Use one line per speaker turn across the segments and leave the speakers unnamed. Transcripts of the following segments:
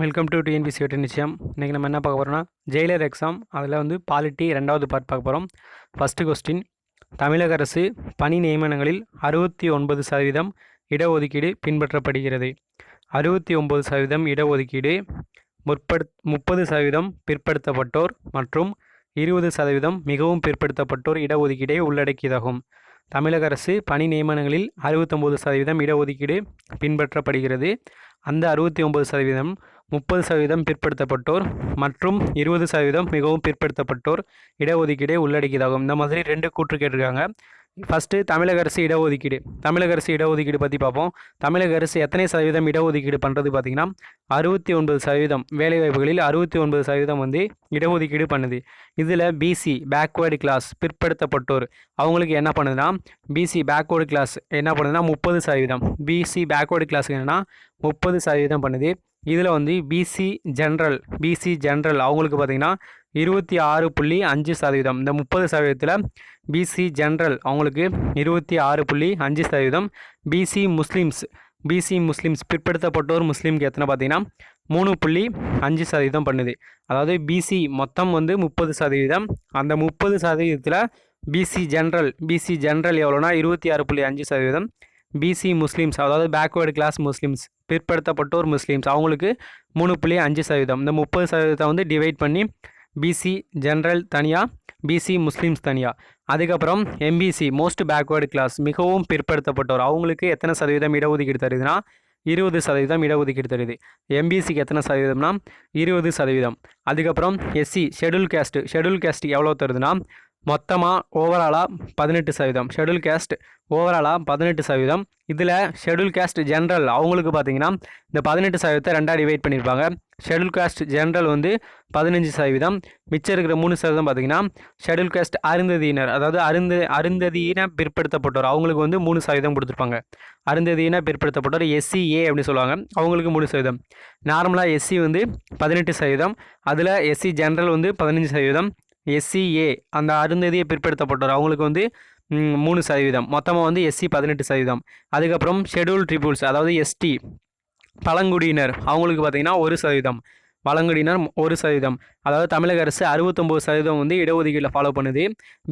Welcome to TNPSC வெற்றி நிச்சயம் இன்றைக்கி நம்ம என்ன பார்க்க போகிறோம்னா ஜெயிலர் எக்ஸாம் அதில் வந்து பாலிட்டி ரெண்டாவது பார்ட் பார்க்க போகிறோம் ஃபஸ்ட்டு கொஸ்டின் தமிழக அரசு பணி நியமனங்களில் அறுபத்தி ஒன்பது சதவீதம் இடஒதுக்கீடு பின்பற்றப்படுகிறது. அறுபத்தி ஒம்பது சதவீதம் இடஒதுக்கீடு முற்படுத் முப்பது சதவீதம் பிற்படுத்தப்பட்டோர் மற்றும் இருபது சதவீதம் மிகவும் பிற்படுத்தப்பட்டோர் இடஒதுக்கீடை உள்ளடக்கியதாகும். தமிழக அரசு பணி நியமனங்களில் அறுபத்தொம்போது சதவீதம் இடஒதுக்கீடு பின்பற்றப்படுகிறது. அந்த அறுபத்தி ஒம்பது சதவீதம் முப்பது சதவீதம் பிற்படுத்தப்பட்டோர் மற்றும் இருபது சதவீதம் மிகவும் பிற்படுத்தப்பட்டோர் இடஒதுக்கீடை உள்ளடக்கியதாகும். இந்த மாதிரி ரெண்டு கூற்று கேட்டிருக்காங்க. ஃபஸ்ட்டு தமிழக அரசு இடஒதுக்கீடு. தமிழக அரசு இடஒதுக்கீடு பற்றி பார்ப்போம். தமிழக அரசு எத்தனை சதவீதம் இடஒதுக்கீடு பண்ணுறது பார்த்திங்கன்னா அறுபத்தி ஒன்பது சதவீதம். வேலைவாய்ப்புகளில் அறுபத்தி ஒன்பது சதவீதம் வந்து இடஒதுக்கீடு பண்ணுது. இதில் பிசி பேக்வேர்டு கிளாஸ் பிற்படுத்தப்பட்டோர். அவங்களுக்கு என்ன பண்ணுதுன்னா பிசி பேக்வேர்டு கிளாஸ் என்ன பண்ணுதுன்னா முப்பது சதவீதம். பிசி பேக்வேர்டு கிளாஸுக்கு என்னென்னா முப்பது சதவீதம் பண்ணுது. இதில் வந்து பிசி ஜென்ரல் பிசி ஜென்ரல் அவங்களுக்கு பார்த்திங்கன்னா இருபத்தி ஆறு புள்ளி அஞ்சு சதவீதம். இந்த முப்பது சதவீதத்தில் பிசி ஜென்ரல் அவங்களுக்கு இருபத்தி ஆறு புள்ளி அஞ்சு சதவீதம். பிசி முஸ்லீம்ஸ் பிசி முஸ்லீம்ஸ் பிற்படுத்தப்பட்டோர் முஸ்லீம்க்கு எத்தனை பார்த்தீங்கன்னா மூணு புள்ளி அஞ்சு சதவீதம் பண்ணுது. அதாவது பிசி மொத்தம் வந்து முப்பது சதவீதம். அந்த முப்பது சதவீதத்தில் பிசி ஜென்ரல் பிசி ஜென்ரல் எவ்வளோனா இருபத்தி ஆறு புள்ளி அஞ்சு சதவீதம். பிசி முஸ்லீம்ஸ் அதாவது பேக்வேர்டு கிளாஸ் முஸ்லீம்ஸ் பிற்படுத்தப்பட்டோர் முஸ்லீம்ஸ் அவங்களுக்கு மூணு புள்ளி அஞ்சு சதவீதம். இந்த முப்பது சதவீதத்தை வந்து டிவைட் பண்ணி பிசி ஜென்ரல் தனியாக பிசி முஸ்லீம்ஸ் தனியாக அதுக்கப்புறம் எம்பிசி மோஸ்ட் பேக்வேர்டு கிளாஸ் மிகவும் பிற்படுத்தப்பட்டோர். அவங்களுக்கு எத்தனை சதவீதம் இடஒதுக்கீடு தருதுன்னா இருபது சதவீதம் இடஒதுக்கீடு தருது. எம்பிசிக்கு எத்தனை சதவீதம்னா இருபது சதவீதம். அதுக்கப்புறம் SC schedule caste schedule caste எவ்வளோ தருதுன்னா மொத்தமாக ஓவராலாக பதினெட்டு சதவீதம். ஷெடியூல் கேஸ்ட் ஓவராலாக பதினெட்டு சதவீதம். இதில் ஷெடியூல் கேஸ்ட் ஜென்ரல் அவங்களுக்கு பார்த்தீங்கன்னா இந்த பதினெட்டு சதவீதத்தை ரெண்டாக டிவைட் பண்ணியிருப்பாங்க ஷெடியூல் காஸ்ட் ஜென்ரல் வந்து பதினஞ்சு சதவீதம். மிச்சம் இருக்கிற மூணு சதவீதம் பார்த்தீங்கன்னா ஷெடியூல் காஸ்ட் அருந்ததியினர் அதாவது அருந்த அருந்ததியின பிற்படுத்தப்பட்டோர் அவங்களுக்கு வந்து மூணு சதவீதம் கொடுத்துருப்பாங்க. அருந்ததியின பிற்படுத்தப்பட்டோர் எஸ்சிஏ அப்படின்னு சொல்லுவாங்க. அவங்களுக்கு மூணு சதவீதம். நார்மலாக எஸ்சி வந்து பதினெட்டு சதவீதம். அதில் எஸ்சி ஜென்ரல் வந்து பதினஞ்சு சதவீதம். எஸ்சிஏ அந்த அருந்ததியை பிற்படுத்தப்பட்டோர் அவங்களுக்கு வந்து மூணு சதவீதம். மொத்தமாக வந்து எஸ்சி பதினெட்டு சதவீதம். அதுக்கப்புறம் ஷெடியூல் ட்ரிபிள்ஸ் அதாவது எஸ்டி பழங்குடியினர். அவங்களுக்கு பார்த்திங்கன்னா ஒரு சதவீதம். பழங்குடியினர் ஒரு சதவீதம். அதாவது தமிழக அரசு அறுபத்தொம்போது சதவீதம் வந்து இடஒதுக்கீட்டில் ஃபாலோ பண்ணுது.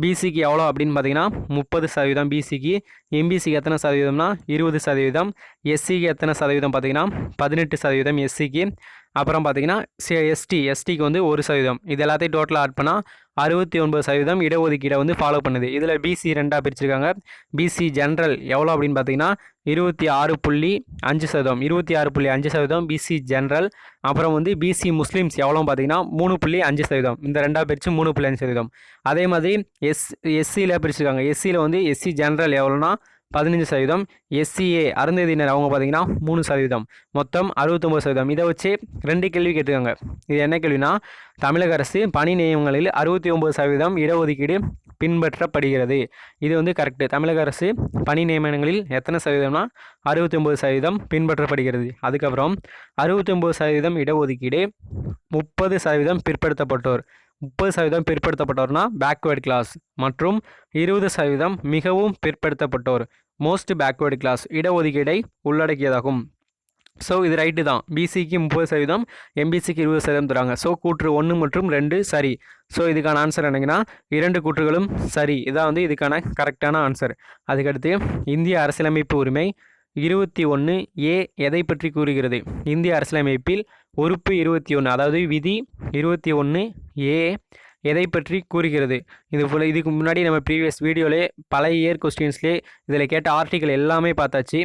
பிசிக்கு எவ்வளோ அப்படின்னு பார்த்தீங்கன்னா முப்பது சதவீதம் பிசிக்கு எம்பிசிக்கு எத்தனை சதவீதம்னா இருபது சதவீதம். எஸ்சிக்கு எத்தனை சதவீதம் பார்த்தீங்கன்னா பதினெட்டு சதவீதம் எஸ்சிக்கு அப்புறம் பார்த்தீங்கன்னா எஸ்டி எஸ்டிக்கு வந்து ஒரு சதவீதம். இது எல்லாத்தையும் டோட்டலாக ஆட் பண்ணால் அறுபத்தி ஒன்பது சதவீதம் இடஒதுக்கீடை வந்து ஃபாலோ பண்ணுது. இதில் பிசி ரெண்டாக பிரிச்சிருக்காங்க. பிசி ஜென்ரல் எவ்வளோ அப்படின்னு பார்த்தீங்கன்னா இருபத்தி ஆறு புள்ளி அஞ்சு சதவீதம். இருபத்தி ஆறு புள்ளி அஞ்சு சதவீதம் பிசி ஜென்ரல் அப்புறம் வந்து பிசி முஸ்லீம்ஸ் எவ்வளோ பார்த்தீங்கன்னா மூணு புள்ளி அஞ்சு சதவீதம். இந்த ரெண்டாக பிரித்து மூணு புள்ளி அஞ்சு சதவீதம். அதே மாதிரி எஸ் எஸ்சியில் பிரிச்சிருக்காங்க. எஸ்சியில் வந்து எஸ்சி ஜென்ரல் எவ்வளோனா பதினஞ்சு சதவீதம். எஸ்சிஏ அருந்ததியினர் அவங்க பார்த்தீங்கன்னா மூணு சதவீதம். மொத்தம் அறுபத்தொம்பது சதவீதம். இதை வச்சு ரெண்டு கேள்வி கேட்டுக்காங்க. இது என்ன கேள்வினா தமிழக அரசு பணி நியமங்களில் அறுபத்தி ஒம்பது சதவீதம் இடஒதுக்கீடு பின்பற்றப்படுகிறது. இது வந்து கரெக்டு தமிழக அரசு பணி நியமனங்களில் எத்தனை சதவீதம்னா அறுபத்தி ஒம்பது சதவீதம் பின்பற்றப்படுகிறது. அதுக்கப்புறம் அறுபத்தி ஒம்பது சதவீதம் இடஒதுக்கீடு முப்பது சதவீதம் பிற்படுத்தப்பட்டோர். முப்பது சதவீதம் பிற்படுத்தப்பட்டோர்னா பேக்வேர்டு கிளாஸ் மற்றும் இருபது சதவீதம் மிகவும் பிற்படுத்தப்பட்டோர். மோஸ்ட் பேக்வேர்டு கிளாஸ் இடஒதுக்கீடை உள்ளடக்கியதாகும். ஸோ இது ரைட்டு தான். பிசிக்கு முப்பது சதவீதம் எம்பிசிக்கு இருபது சதவீதம் தராங்க. ஸோ கூற்று ஒன்று மற்றும் ரெண்டு சரி. ஸோ இதுக்கான ஆன்சர் என்னங்கன்னா இரண்டு கூற்றுகளும் சரி. இதான் வந்து இதுக்கான கரெக்டான ஆன்சர் அதுக்கடுத்து இந்திய அரசியலமைப்பு உரிமை இருபத்தி ஒன்று ஏ எதை பற்றி கூறுகிறது? இந்திய அரசியலமைப்பில் உறுப்பு இருபத்தி ஒன்று அதாவது விதி இருபத்தி ஒன்று ஏ எதை பற்றி கூறுகிறது? இது போல் இதுக்கு முன்னாடி நம்ம ப்ரீவியஸ் வீடியோலே பல இயர் கொஸ்டின்ஸ்லேயே இதில் கேட்ட ஆர்டிக்கல் எல்லாமே பார்த்தாச்சு.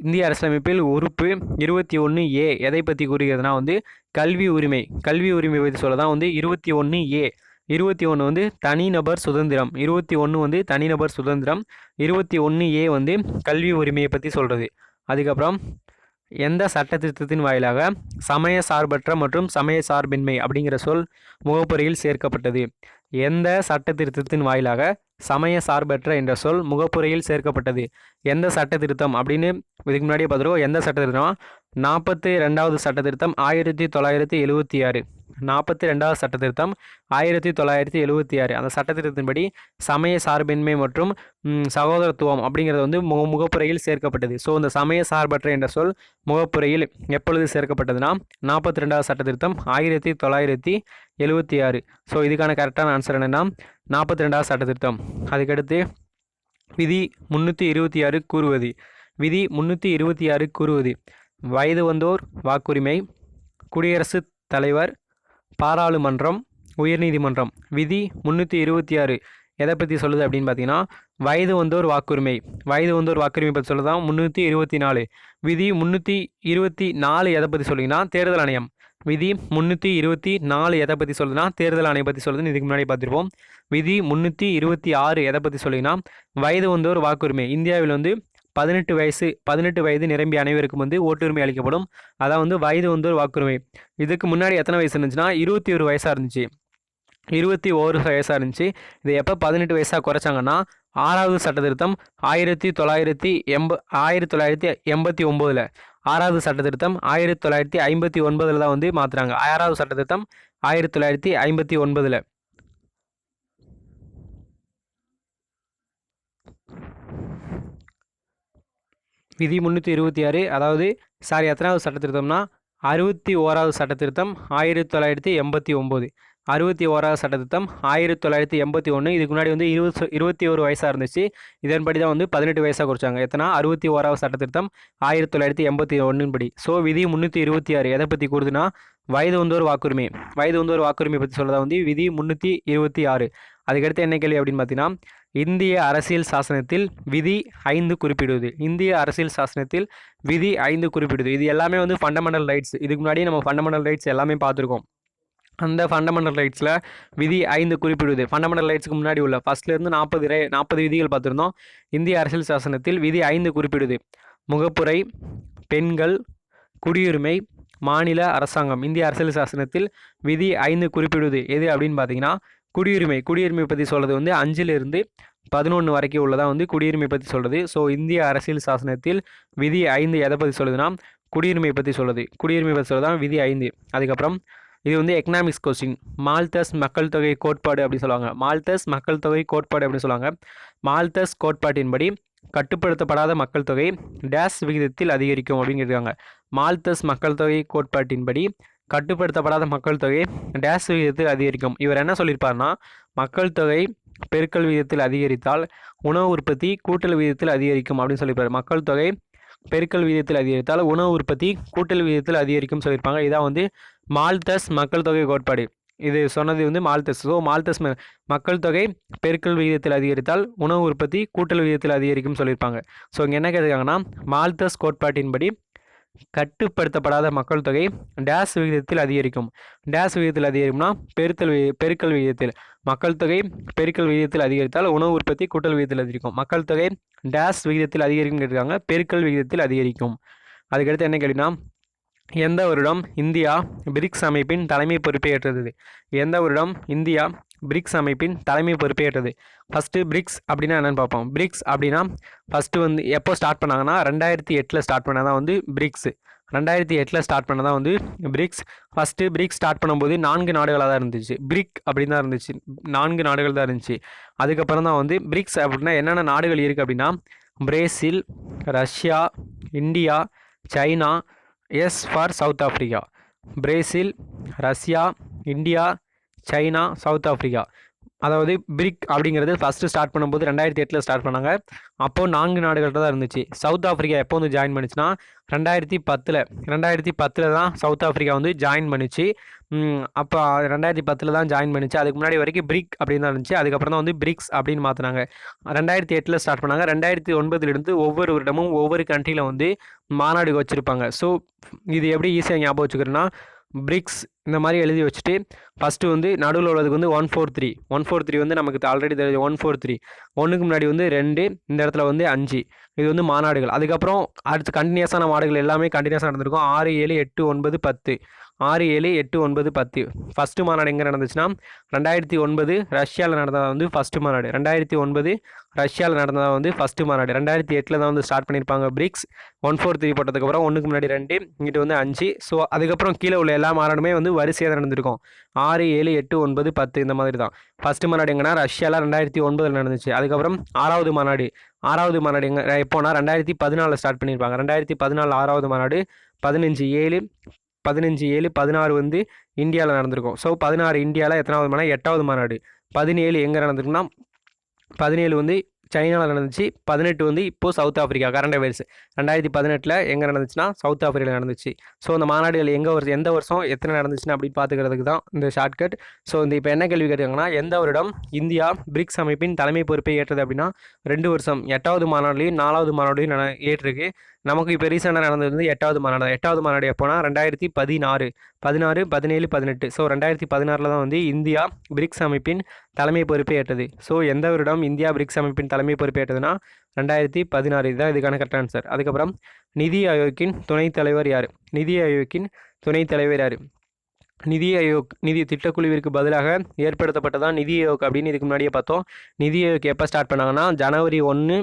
இந்திய அரசியலமைப்பில் உறுப்பு இருபத்தி ஒன்று ஏ எதை பற்றி கூறுகிறதுனா வந்து கல்வி உரிமை கல்வி உரிமை பற்றி சொல்ல தான் வந்து இருபத்தி ஒன்று ஏ இருபத்தி ஒன்று வந்து தனிநபர் சுதந்திரம். இருபத்தி ஒன்று வந்து தனிநபர் சுதந்திரம். இருபத்தி ஒன்று ஏ வந்து கல்வி உரிமையை பற்றி சொல்கிறது அதுக்கப்புறம் எந்த சட்ட திருத்தத்தின் வாயிலாக சமய சார்பற்ற மற்றும் சமய சார்பின்மை அப்படிங்கிற சொல் முகப்புரையில் சேர்க்கப்பட்டது. எந்த சட்ட திருத்தத்தின் வாயிலாக சமய சார்பற்ற என்ற சொல் முகப்புரையில் சேர்க்கப்பட்டது. எந்த சட்ட திருத்தம் அப்படின்னு இதுக்கு முன்னாடியே பார்த்துருக்கோம். எந்த சட்ட திருத்தம் நாற்பத்தி ரெண்டாவது சட்ட திருத்தம் ஆயிரத்தி தொள்ளாயிரத்தி எழுபத்தி ஆறு. நாற்பத்தி ரெண்டாவது சட்ட திருத்தம் ஆயிரத்தி தொள்ளாயிரத்தி எழுபத்தி ஆறு. அந்த சட்ட சமய சார்பின்மை மற்றும் சகோதரத்துவம் அப்படிங்கிறது வந்து முக முகப்புரையில் சேர்க்கப்பட்டது. ஸோ இந்த சமய சார்பற்ற என்ற சொல் முகப்புரையில் எப்பொழுது சேர்க்கப்பட்டதுன்னா நாற்பத்தி ரெண்டாவது சட்ட திருத்தம் ஆயிரத்தி தொள்ளாயிரத்தி எழுபத்தி ஆறு. ஸோ இதுக்கான கரெக்டான ஆன்சர் என்னென்னா நாற்பத்தி ரெண்டாவது சட்ட திருத்தம் அதுக்கடுத்து விதி முந்நூற்றி இருபத்தி ஆறு கூறுவது. விதி முந்நூற்றி இருபத்தி ஆறு கூறுவது. வயது வந்தோர் வாக்குரிமை குடியரசுத் தலைவர் பாராளுமன்றம் உயர்நீதிமன்றம். விதி முந்நூற்றி இருபத்தி ஆறு. எதை பற்றி சொல்லுது அப்படின்னு பார்த்தீங்கன்னா வயது வந்தோர் வாக்குரிமை. வயது வந்தோர் வாக்குரிமை பற்றி சொல்லுதான் முந்நூற்றி இருபத்தி நாலு. விதி முந்நூற்றி இருபத்தி நாலு எதை பற்றி சொல்லிங்கன்னா தேர்தல் ஆணையம். விதி முந்நூற்றி இருபத்தி நாலு எதை பற்றி சொல்லுதுன்னா தேர்தல் ஆணையம் பற்றி சொல்லுதுன்னு இதுக்கு முன்னாடி பார்த்துருப்போம் விதி முந்நூற்றி இருபத்தி ஆறு எதை பற்றி சொல்லிங்கன்னா வயது வந்தோர் வாக்குரிமை. இந்தியாவில் வந்து பதினெட்டு வயசு பதினெட்டு வயது நிரம்பிய அனைவருக்கும் வந்து ஓட்டுரிமை அளிக்கப்படும். அதான் வந்து வயது வந்து ஒரு வாக்குரிமை. இதுக்கு முன்னாடி எத்தனை வயசு இருந்துச்சுன்னா இருபத்தி ஒரு வயசாக இருந்துச்சு. இருபத்தி ஓரு வயசாக இருந்துச்சு. இது எப்போ பதினெட்டு வயசாக குறைச்சாங்கன்னா ஆறாவது சட்ட திருத்தம் ஆயிரத்தி தொள்ளாயிரத்தி எண்ப ஆயிரத்தி தொள்ளாயிரத்தி எண்பத்தி ஒம்போதில் ஆறாவது சட்ட திருத்தம் ஆயிரத்தி தொள்ளாயிரத்தி ஐம்பத்தி ஒன்பதில் தான் வந்து மாற்றுறாங்க ஆறாவது சட்ட திருத்தம் ஆயிரத்தி தொள்ளாயிரத்தி ஐம்பத்தி ஒன்பதில். விதி முந்நூற்றி இருபத்தி ஆறு அதாவது சாரி எத்தனாவது சட்ட திருத்தம்னா அறுபத்தி ஓராவது சட்ட திருத்தம் ஆயிரத்தி தொள்ளாயிரத்தி எண்பத்தி ஒம்பது. அறுபத்தி ஓராவது சட்ட திருத்தம் ஆயிரத்தி தொள்ளாயிரத்தி எண்பத்தி ஒன்று இதுக்கு முன்னாடி வந்து இருபது இருபத்தி ஒரு வயசாக இருந்துச்சு. இதன்படி தான் வந்து பதினெட்டு வயசாக குறைச்சாங்க. எத்தனா அறுபத்தி ஓராவது சட்ட திருத்தம் ஆயிரத்தி தொள்ளாயிரத்தி எண்பத்தி ஒன்றின் படி ஸோ விதி முந்நூற்றி இருபத்தி ஆறு எதை பற்றி கூறுதுன்னா வயது வந்தோர் வாக்குரிமை. வயது வந்தோர் வாக்குரிமை பற்றி சொல்கிறதா வந்து விதி முந்நூற்றி இருபத்தி ஆறு. அதுக்கடுத்து என்ன கேள்வி அப்படின்னு பார்த்தீங்கன்னா இந்திய அரசியல் சாசனத்தில் விதி ஐந்து குறிப்பிடுவது. இந்திய அரசியல் சாசனத்தில் விதி ஐந்து குறிப்பிடுது இது எல்லாமே வந்து ஃபண்டமெண்டல் ரைட்ஸ் இதுக்கு முன்னாடி நம்ம ஃபண்டமெண்டல் ரைட்ஸ் எல்லாமே பார்த்துருக்கோம். அந்த ஃபண்டமெண்டல் ரைட்ஸில் விதி ஐந்து குறிப்பிடுவது. ஃபண்டமெண்டல் ரைட்ஸ்க்கு முன்னாடி உள்ள ஃபர்ஸ்ட்லேருந்து நாற்பது ரே நாற்பது விதிகள் பார்த்துருந்தோம். இந்திய அரசியல் சாசனத்தில் விதி ஐந்து குறிப்பிடுது முகப்புரை பெண்கள் குடியுரிமை மாநில அரசாங்கம். இந்திய அரசியல் சாசனத்தில் விதி ஐந்து குறிப்பிடுவது எது அப்படின்னு பார்த்தீங்கன்னா குடியுரிமை குடியுரிமை பற்றி சொல்கிறது வந்து அஞ்சிலிருந்து பதினொன்று வரைக்கும் உள்ளதான் வந்து குடியுரிமை பற்றி சொல்கிறது ஸோ இந்திய அரசியல் சாசனத்தில் விதி ஐந்து எதை பற்றி சொல்லுதுன்னா குடியுரிமை பற்றி சொல்லுது குடியுரிமை பற்றி சொல்லுதான் விதி ஐந்து. அதுக்கப்புறம் இது வந்து எக்கனாமிக்ஸ் கொஸ்டின் மால்தஸ் மக்கள் தொகை கோட்பாடு அப்படின்னு சொல்லுவாங்க. மால்தஸ் மக்கள் தொகை கோட்பாடு அப்படின்னு சொல்லுவாங்க. மால்தஸ் கோட்பாட்டின்படி கட்டுப்படுத்தப்படாத மக்கள் தொகை டேஸ் விகிதத்தில் அதிகரிக்கும் அப்படின்னு இருக்காங்க மால்தஸ் மக்கள் தொகை கோட்பாட்டின்படி கட்டுப்படுத்தப்படாத மக்கள் தொகை டேஸ் விகிதத்தில் அதிகரிக்கும். இவர் என்ன சொல்லியிருப்பார்னா மக்கள் தொகை பெருக்கல் விகிதத்தில் அதிகரித்தால் உணவு உற்பத்தி கூட்டல் விகிதத்தில் அதிகரிக்கும் அப்படின்னு சொல்லியிருப்பார். மக்கள் தொகை பெருக்கல் விகிதத்தில் அதிகரித்தால் உணவு உற்பத்தி கூட்டல் விகிதத்தில் அதிகரிக்கும் சொல்லியிருப்பாங்க. இதான் வந்து மால்தஸ் மக்கள் தொகை கோட்பாடு. இது சொன்னது வந்து மால்தஸ். ஸோ மால்தஸ் மக்கள் தொகை பெருக்கல் விகிதத்தில் அதிகரித்தால் உணவு உற்பத்தி கூட்டல் விகிதத்தில் அதிகரிக்கும் சொல்லியிருப்பாங்க. ஸோ இங்கே என்ன கேட்டிருக்காங்கன்னா மால்தஸ் கோட்பாட்டின்படி கட்டுப்படுத்தப்படாத மக்கள் தொகை டேஸ் விகிதத்தில் அதிகரிக்கும். டேஸ் விகிதத்தில் அதிகரிக்கும்னா பெருத்தல் வி பெருக்கல் விகிதத்தில். மக்கள் தொகை பெருக்கல் விகிதத்தில் அதிகரித்தால் உணவு உற்பத்தி கூட்டல் விகிதத்தில் அதிகரிக்கும். மக்கள் தொகை டேஸ் விகிதத்தில் அதிகரிக்கும் கேட்டிருக்காங்க. பெருக்கல் விகிதத்தில் அதிகரிக்கும். அதுக்கடுத்து என்ன கேட்டிங்கன்னா எந்த வருடம் இந்தியா பிரிக்ஸ் அமைப்பின் தலைமை பொறுப்பை ஏற்றது? எந்த வருடம் இந்தியா பிரிக்ஸ் அமைப்பின் தலைமை பொறுப்பேற்றது. ஃபஸ்ட்டு பிரிக்ஸ் அப்படின்னா என்னென்னு பார்ப்போம். பிரிக்ஸ் அப்படின்னா ஃபஸ்ட்டு வந்து எப்போ ஸ்டார்ட் பண்ணாங்கன்னா ரெண்டாயிரத்தி எட்டில் ஸ்டார்ட் பண்ணதான் வந்து பிரிக்ஸ் ரெண்டாயிரத்தி எட்டில் ஸ்டார்ட் பண்ணதான் வந்து பிரிக்ஸ் ஃபஸ்ட்டு பிரிக்ஸ் ஸ்டார்ட் பண்ணும்போது நான்கு நாடுகளாக தான் இருந்துச்சு. பிரிக் அப்படின்னு தான் இருந்துச்சு. நான்கு நாடுகள் தான் இருந்துச்சு. அதுக்கப்புறம் தான் வந்து பிரிக்ஸ் அப்படின்னா என்னென்ன நாடுகள் இருக்குது அப்படின்னா Brazil Russia India China S for South Africa Brazil Russia India China South Africa. அதாவது பிரிக் அப்படிங்கிறது ஃபஸ்ட்டு ஸ்டார்ட் பண்ணும்போது ரெண்டாயிரத்தி எட்டில் ஸ்டார்ட் பண்ணாங்க. அப்போது நான்கு நாடுகள்கிட்ட தான் இருந்துச்சு. சவுத் ஆஃப்ரிக்கா எப்போ வந்து ஜாயின் பண்ணிச்சுன்னா ரெண்டாயிரத்தி பத்தில். ரெண்டாயிரத்தி பத்தில் தான் சவுத் ஆஃப்ரிக்கா வந்து ஜாயின் பண்ணிச்சு. அப்போ ரெண்டாயிரத்தி பத்தில் தான் ஜாயின் பண்ணிச்சு. அதுக்கு முன்னாடி வரைக்கும் பிரிக் அப்படின்னு தான் இருந்துச்சு. அதுக்கப்புறம் தான் வந்து பிரிக்ஸ் அப்படின்னு மாற்றினாங்க ரெண்டாயிரத்தி எட்டில் ஸ்டார்ட் பண்ணாங்க. ரெண்டாயிரத்தி ஒன்பதுலேருந்து ஒவ்வொரு வருடமும் ஒவ்வொரு கண்ட்ரியில் வந்து மாநாடு வச்சுருப்பாங்க. ஸோ இது எப்படி ஈஸியாக ஞாபகம் வச்சுக்கிறேன்னா பிரிக்ஸ் இந்த மாதிரி எழுதி வச்சுட்டு ஃபஸ்ட்டு வந்து நடுவில் உள்ளதுக்கு வந்து one four three one four three வந்து நமக்கு ஆல்ரெடி தெரியுது. ஒன் ஃபோர் த்ரீ ஒன்றுக்கு முன்னாடி வந்து ரெண்டு இந்த இடத்துல வந்து அஞ்சு. இது வந்து மாநாடுகள். அதுக்கப்புறம் அடுத்து கண்டினியூஸான மாடுகள் எல்லாமே கண்டினியூஸாக நடந்திருக்கும். ஆறு ஏழு எட்டு ஒன்பது பத்து. ஆறு ஏழு எட்டு ஒன்பது பத்து. ஃபஸ்ட்டு மாநாடு எங்கே நடந்துச்சுன்னா ரெண்டாயிரத்தி ஒன்பது ரஷ்யாவில் நடந்ததாக வந்து ஃபஸ்ட்டு மாநாடு. ரெண்டாயிரத்தி ஒன்பது ரஷ்யாவில் நடந்ததாக வந்து ஃபஸ்ட்டு மாநாடு. ரெண்டாயிரத்தி எட்டில் தான் வந்து ஸ்டார்ட் பண்ணியிருப்பாங்க பிரிக்ஸ் ஒன் ஃபோர் த்ரீ போட்டதுக்கப்புறம் ஒன்றுக்கு முன்னாடி ரெண்டு இங்கிட்டு வந்து அஞ்சு. ஸோ அதுக்கப்புறம் கீழே உள்ள எல்லா மாநாடுமே வந்து வரிசையாக நடந்திருக்கும். ஆறு ஏழு எட்டு ஒன்பது பத்து இந்த மாதிரி தான். ஃபஸ்ட்டு மாநாடு எங்கன்னா ரஷ்யாவில் ரெண்டாயிரத்தி ஒன்பதில் நடந்துச்சு. அதுக்கப்புறம் ஆறாவது மாநாடு. ஆறாவது மாநாடு எங்கே எப்போனா ரெண்டாயிரத்தி பதினாலில் ஸ்டார்ட் பண்ணியிருப்பாங்க. ரெண்டாயிரத்தி பதினாலு ஆறாவது மாநாடு பதினஞ்சு ஏழு பதினஞ்சு ஏழு பதினாறு வந்து இந்தியாவில் நடந்திருக்கும். ஸோ பதினாறு இந்தியாவில் எத்தனாவது மாநாடு? எட்டாவது மாநாடு. பதினேழு எங்கே நடந்திருக்குன்னா பதினேழு வந்து சைனாவில் நடந்துச்சு. பதினெட்டு வந்து இப்போது சவுத் ஆஃப்ரிக்கா கரண்ட் அஃபேர்ஸ் ரெண்டாயிரத்தி பதினெட்டில் எங்கே நடந்துச்சுன்னா சவுத் ஆஃப்ரிக்காவில் நடந்துச்சு. ஸோ அந்த மாநாடுகள் எங்கே வருஷம் எந்த வருஷம் எத்தனை நடந்துச்சுன்னு அப்படி பார்த்துக்கிறதுக்கு தான் இந்த ஷார்ட்கட் ஸோ இந்த இப்போ என்ன கேள்வி கேட்டாங்கன்னா எந்த வருடம் இந்தியா பிரிக்ஸ் அமைப்பின் தலைமை பொறுப்பை ஏற்றது அப்படின்னா ரெண்டு வருஷம் எட்டாவது மாநாடுலையும் நாலாவது மாநாடுலையும் நட ஏற்றிருக்கு. நமக்கு இப்போ ரீசெண்டாக நடந்தது வந்து எட்டாவது மாநாடு. எட்டாவது மாநாடு எப்போனா ரெண்டாயிரத்தி பதினாறு. பதினாறு பதினேழு பதினெட்டு. ஸோ ரெண்டாயிரத்தி பதினாறில் தான் வந்து இந்தியா பிரிக்ஸ் அமைப்பின் தலைமை பொறுப்பை ஏற்றது. ஸோ எந்த வருடம் இந்தியா பிரிக்ஸ் அமைப்பின் தலைமை பொறுப்பை ஏற்றதுன்னா ரெண்டாயிரத்தி பதினாறு. இதுதான் இதுக்கான கரெக்ட் ஆன்சர் அதுக்கப்புறம் நிதி ஆயோக்கின் துணைத் தலைவர் யார்? நிதி ஆயோக்கின் துணைத் தலைவர் யார்? நிதி ஆயோக் நிதி திட்டக்குழுவிற்கு பதிலாக ஏற்படுத்தப்பட்டதான் நிதி ஆயோக் அப்படின்னு இதுக்கு முன்னாடியே பார்த்தோம். நிதி ஆயோக் எப்போ ஸ்டார்ட் பண்ணாங்கன்னா ஜனவரி ஒன்று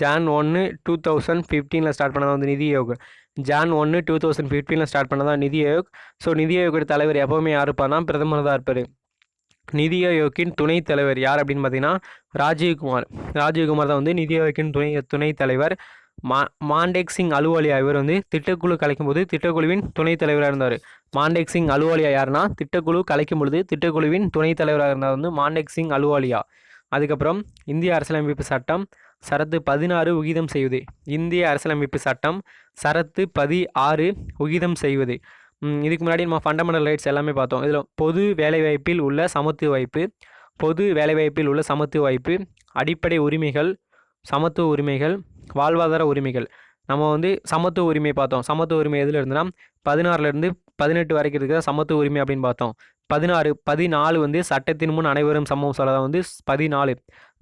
ஜான் ஒன்று டூ தௌசண்ட் ஃபிஃப்டீனில் ஸ்டார்ட் பண்ணதான் வந்து நிதி ஆயோக். ஜான் ஒன்று டூ தௌசண்ட் ஃபிஃப்டீனில் ஸ்டார்ட் பண்ணதான் நிதி ஆயோக். ஸோ நிதி ஆயோகோட தலைவர் எப்போவுமே யார் இருப்பார்னா பிரதமர் தான் இருப்பார். நிதி ஆயோக்கின் துணைத் தலைவர் யார் அப்படின்னு பார்த்தீங்கன்னா ராஜீவ்குமார். ராஜீவ்குமார் தான் வந்து நிதி ஆயோக்கின் துணை துணைத் தலைவர். மா மாண்டேக் சிங் அலுவாலியா இவர் வந்து திட்டக்குழு கலைக்கும் போது திட்டக்குழுவின் துணைத் தலைவராக இருந்தார். மாண்டேக் சிங் அலுவாலியா யாருன்னா திட்டக்குழு கலைக்கும் பொழுது திட்டக்குழுவின் துணைத் தலைவராக இருந்தார் வந்து மாண்டேக் சிங் அலுவாலியா. அதுக்கப்புறம் இந்திய அரசியலமைப்பு சட்டம் சரத்து பதினாறு உகிதம் செய்வது. இந்திய அரசியலமைப்பு சட்டம் சரத்து பதி ஆறு உகிதம் செய்வது. இதுக்கு முன்னாடி நம்ம ஃபண்டமெண்டல் ரைட்ஸ் எல்லாமே பார்த்தோம். இதில் பொது வேலைவாய்ப்பில் உள்ள சமத்துவ வாய்ப்பு பொது வேலைவாய்ப்பில் உள்ள சமத்துவ வாய்ப்பு அடிப்படை உரிமைகள் சமத்துவ உரிமைகள் வாழ்வாதார உரிமைகள். நம்ம வந்து சமத்துவ உரிமை பார்த்தோம். சமத்துவ உரிமை எதில் இருந்துன்னா பதினாறுலேருந்து பதினெட்டு வரைக்கும் இருக்கிற சமத்துவ உரிமை அப்படின்னு பார்த்தோம். பதினாறு பதினாலு வந்து சட்டத்தின் முன் அனைவரும் சமம் சொல்லலாம் வந்து பதினாலு.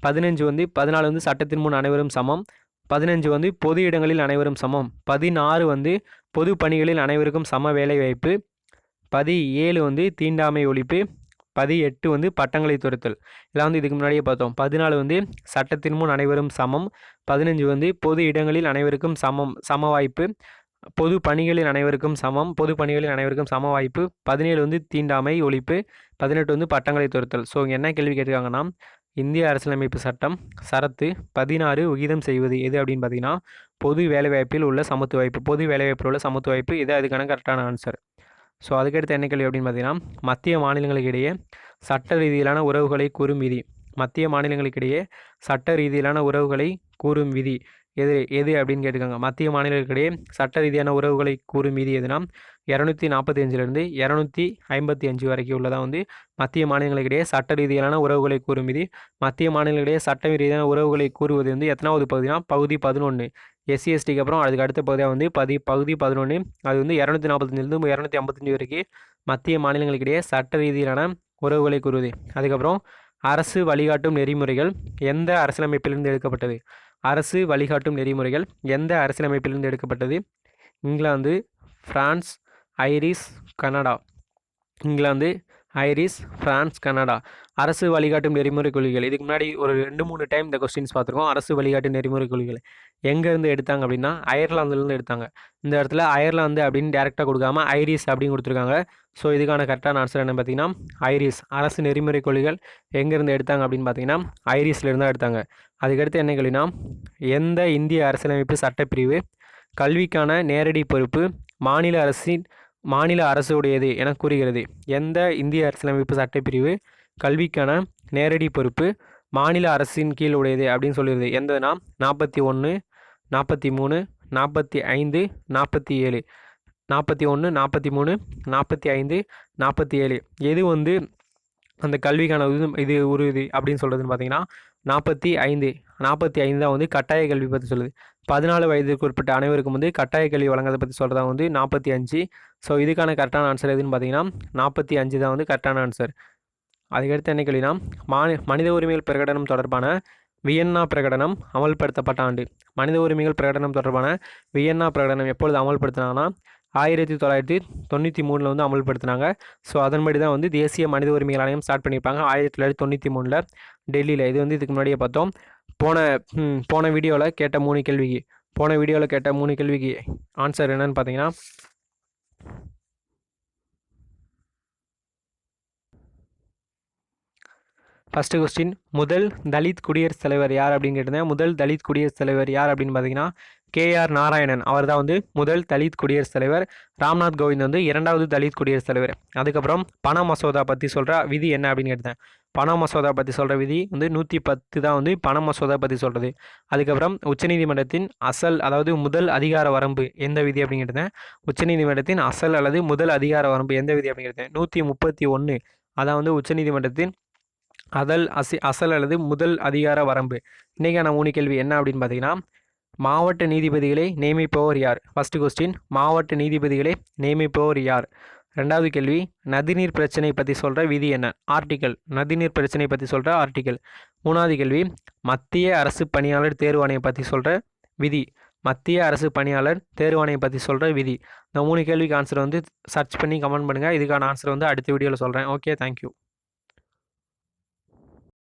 பதினஞ்சு வந்து பதினாலு வந்து சட்டத்தின் முன் அனைவரும் சமம். பதினஞ்சு வந்து பொது இடங்களில் அனைவரும் சமம். பதினாறு வந்து பொது பணிகளில் அனைவருக்கும் சம வேலை வாய்ப்பு. பதி ஏழு வந்து தீண்டாமை ஒழிப்பு. பதி எட்டு வந்து பட்டங்களை துரத்தல். இதெல்லாம் வந்து இதுக்கு முன்னாடியே பார்த்தோம். பதினாலு வந்து சட்டத்தின் முன் அனைவரும் சமம். பதினஞ்சு வந்து பொது இடங்களில் அனைவருக்கும் சமம் சம வாய்ப்பு. பொது பணிகளில் அனைவருக்கும் சமம். பொது பணிகளில் அனைவருக்கும் சம வாய்ப்பு. பதினேழு வந்து தீண்டாமை ஒழிப்பு. பதினெட்டு வந்து பட்டங்களை துரத்தல். ஸோ இங்கே என்ன கேள்வி கேட்டிருக்காங்கன்னா இந்திய அரசியலமைப்பு சட்டம் சரத்து பதினாறு உகிதம் செய்வது எது அப்படின்னு பார்த்தீங்கன்னா பொது வேலைவாய்ப்பில் உள்ள சமத்துவ வாய்ப்பு. பொது வேலைவாய்ப்பில் உள்ள சமத்துவ வாய்ப்பு. இது அதுக்கான கரெக்டான ஆன்சர் ஸோ அதுக்கடுத்து என்ன கேள்வி அப்படின்னு பார்த்தீங்கன்னா மத்திய மாநிலங்களுக்கு இடையே சட்ட ரீதியிலான உறவுகளை கூறும் விதி. மத்திய மாநிலங்களுக்கு இடையே சட்ட ரீதியிலான உறவுகளை கூறும் விதி. எது எது அப்படின்னு கேட்டுக்கோங்க. மத்திய மாநிலங்களுக்கிடையே சட்ட ரீதியான உறவுகளை கூறும் மீதி எதுனா இரநூத்தி நாற்பத்தி அஞ்சுலேருந்து இரநூத்தி ஐம்பத்தி அஞ்சு வரைக்கும் உள்ளதான் வந்து மத்திய மாநிலங்களுக்கிடையே சட்ட ரீதியிலான உறவுகளை கூறும் மீதி மத்திய மாநிலங்களிடையே சட்ட ரீதியான உறவுகளை கூறுவது வந்து எத்தனாவது பகுதினா பகுதி பதினொன்று எஸ்சிஎஸ்டிக்கு அப்புறம் அதுக்கு அடுத்த பகுதியாக வந்து பதி பகுதி பதினொன்று அது வந்து இரநூத்தி நாற்பத்தஞ்சிலிருந்து இரநூத்தி ஐம்பத்தஞ்சு வரைக்கும் மத்திய மாநிலங்களுக்கிடையே சட்ட ரீதியிலான உறவுகளை கூறுவது. அதுக்கப்புறம் அரசு வழிகாட்டும் நெறிமுறைகள் எந்த அரசியலமைப்பிலிருந்து எடுக்கப்பட்டது? அரசு வழிகாட்டும் நெறிமுறைகள் எந்த அரசியலமைப்பிலிருந்து எடுக்கப்பட்டது? England France Irish Canada. England Irish France Canada. அரசு வழிகாட்டும் நெறிமுறை கொள்கைகள். இதுக்கு முன்னாடி ஒரு ரெண்டு மூணு டைம் இந்த கொஸ்டின்ஸ் பார்த்துருக்கோம். அரசு வழிகாட்டும் நெறிமுறை கொள்கைகள். எங்கேருந்து எடுத்தாங்க அப்படின்னா அயர்லாந்துலேருந்து எடுத்தாங்க. இந்த இடத்துல அயர்லாந்து அப்படின்னு டேரெக்டாக கொடுக்காம ஐரிஸ் அப்படின்னு கொடுத்துருக்காங்க. ஸோ இதுக்கான கரெக்டான ஆன்சர் என்ன பார்த்தீங்கன்னா ஐரிஸ் அரசு நெறிமுறை கொள்கைகள் எங்கேருந்து எடுத்தாங்க அப்படின்னு பார்த்தீங்கன்னா ஐரிஸ்லேருந்து தான் எடுத்தாங்க. அதுக்கடுத்து என்ன கேள்வினா எந்த இந்திய அரசியலமைப்பு சட்டப்பிரிவு கல்விக்கான நேரடி பொறுப்பு மாநில அரசின் மாநில அரசுடையது என கூறுகிறது. எந்த இந்திய அரசியலமைப்பு சட்டப்பிரிவு கல்விக்கான நேரடி பொறுப்பு மாநில அரசின் கீழ் உடையது அப்படின்னு சொல்லிடுது எந்ததுனா நாற்பத்தி ஒன்று நாற்பத்தி மூணு நாற்பத்தி ஐந்து நாற்பத்தி ஏழு. நாற்பத்தி ஒன்று நாற்பத்தி மூணு நாற்பத்தி ஐந்து நாற்பத்தி ஏழு. எது வந்து அந்த கல்விக்கான இது இது ஒரு இது அப்படின்னு சொல்கிறதுன்னு பார்த்தீங்கன்னா நாற்பத்தி ஐந்து. நாற்பத்தி ஐந்து தான் வந்து கட்டாய கல்வி பற்றி சொல்லுது. பதினாலு வயதுக்கு உட்பட்ட அனைவருக்கும் வந்து கட்டாய கல்வி வழங்குறதை பற்றி சொல்கிறதா வந்து நாற்பத்தி அஞ்சு. ஸோ இதுக்கான கரெக்டான ஆன்சர் எதுன்னு பார்த்தீங்கன்னா நாற்பத்தி அஞ்சு தான் வந்து கரெக்டான ஆன்சர் அதுக்கடுத்து என்ன கேள்வினா மானி மனித உரிமைகள் பிரகடனம் தொடர்பான வியன்னா பிரகடனம் அமல்படுத்தப்பட்ட ஆண்டு. மனித உரிமைகள் பிரகடனம் தொடர்பான வியன்னா பிரகடனம் எப்பொழுது அமல்படுத்தினாங்கன்னா ஆயிரத்தி தொள்ளாயிரத்தி தொண்ணூற்றி மூணில் வந்து அமல்படுத்தினாங்க. ஸோ அதன்படி தான் வந்து தேசிய மனித உரிமைகள் ஆணையம் ஸ்டார்ட் பண்ணியிருப்பாங்க. ஆயிரத்தி தொள்ளாயிரத்தி தொண்ணூற்றி மூணில் டெல்லியில். இது வந்து இதுக்கு முன்னாடியே பார்த்தோம். போன போன வீடியோவில் கேட்ட மூணு கேள்விக்கு போன வீடியோவில் கேட்ட மூணு கேள்விக்கு ஆன்சர் என்னன்னு பார்த்தீங்கன்னா ஃபஸ்ட்டு கொஸ்டின் முதல் தலித் குடியரசுத் தலைவர் யார் அப்படின்னு கேட்டிருந்தேன். முதல் தலித் குடியரசுத் தலைவர் யார் அப்படின்னு பார்த்தீங்கன்னா கேஆர் நாராயணன். அவர் தான் வந்து முதல் தலித் குடியரசுத் தலைவர். ராம்நாத் கோவிந்த் வந்து இரண்டாவது தலித் குடியரசுத் தலைவர். அதுக்கப்புறம் பண மசோதா பற்றி சொல்கிற விதி என்ன அப்படின்னு கேட்டேன் பண மசோதா பற்றி சொல்கிற விதி வந்து நூற்றி பத்து தான் வந்து பண மசோதா பற்றி சொல்கிறது அதுக்கப்புறம் உச்சநீதிமன்றத்தின் அசல் அதாவது முதல் அதிகார வரம்பு எந்த விதி அப்படின்னு உச்சநீதிமன்றத்தின் அசல் அல்லது முதல் அதிகார வரம்பு எந்த விதி அப்படின்னு நூற்றி முப்பத்தி ஒன்று அதான் வந்து உச்சநீதிமன்றத்தின் அதல் அசி அசல் அல்லது முதல் அதிகார வரம்பு. இன்றைக்கான மூணு கேள்வி என்ன அப்படின்னு பார்த்தீங்கன்னா மாவட்ட நீதிபதிகளை நியமிப்பவர் யார்? ஃபஸ்ட்டு கொஸ்டின் மாவட்ட நீதிபதிகளை நியமிப்பவர் யார்? ரெண்டாவது கேள்வி நதிநீர் பிரச்சனை பற்றி சொல்கிற விதி என்ன? ஆர்டிக்கல் நதிநீர் பிரச்சனை பற்றி சொல்கிற ஆர்டிக்கல் மூணாவது கேள்வி மத்திய அரசு பணியாளர் தேர்வாணையம் பற்றி சொல்கிற விதி. மத்திய அரசு பணியாளர் தேர்வாணையம் பற்றி சொல்கிற விதி. இந்த மூணு கேள்விக்கு ஆன்சர் வந்து சர்ச் பண்ணி கமெண்ட் பண்ணுங்கள் இதுக்கான ஆன்சர் வந்து அடுத்த வீடியோவில் சொல்கிறேன் ஓகே தேங்க்யூ